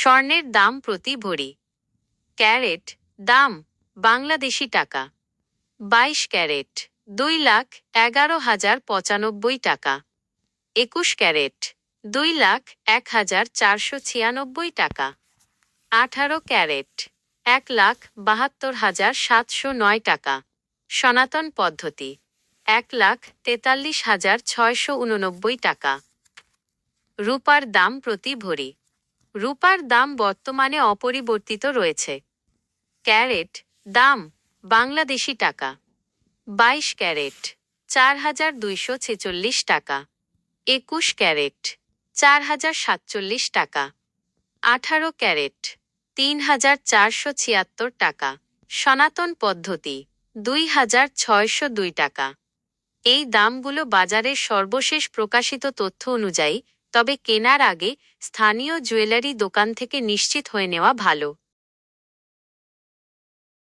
স্বর্ণের দাম প্রতি ভরি। ক্যারেট, দাম, বাংলাদেশি টাকা। বাইশ ক্যারেট, দুই লাখ এগারো হাজার পঁচানব্বই টাকা। একুশ ক্যারেট, দুই লাখ এক হাজার চারশো ছিয়ানব্বই টাকা। আঠারো ক্যারেট, এক লাখ বাহাত্তর হাজার সাতশো নয় টাকা। সনাতন পদ্ধতি, এক লাখ তেতাল্লিশ হাজার ছয়শো উননব্বই টাকা। রূপার দাম প্রতি ভরি। রূপার দাম বর্তমানে অপরিবর্তিত রয়েছে। ক্যারেট, দাম বাংলাদেশি টাকা। বাইশ ক্যারেট, চার হাজার দুইশো ছেচল্লিশ টাকা। একুশ ক্যারেট, চার হাজার সাতচল্লিশ টাকা। আঠারো ক্যারেট, তিন হাজার চারশো ছিয়াত্তর টাকা। সনাতন পদ্ধতি, দুই হাজার ছয়শো দুই টাকা। এই দামগুলো বাজারের সর্বশেষ প্রকাশিত তথ্য অনুযায়ী তবে কেনার আগে স্থানীয় জুয়েলারি দোকান থেকে নিশ্চিত হয়ে নেওয়া ভালো।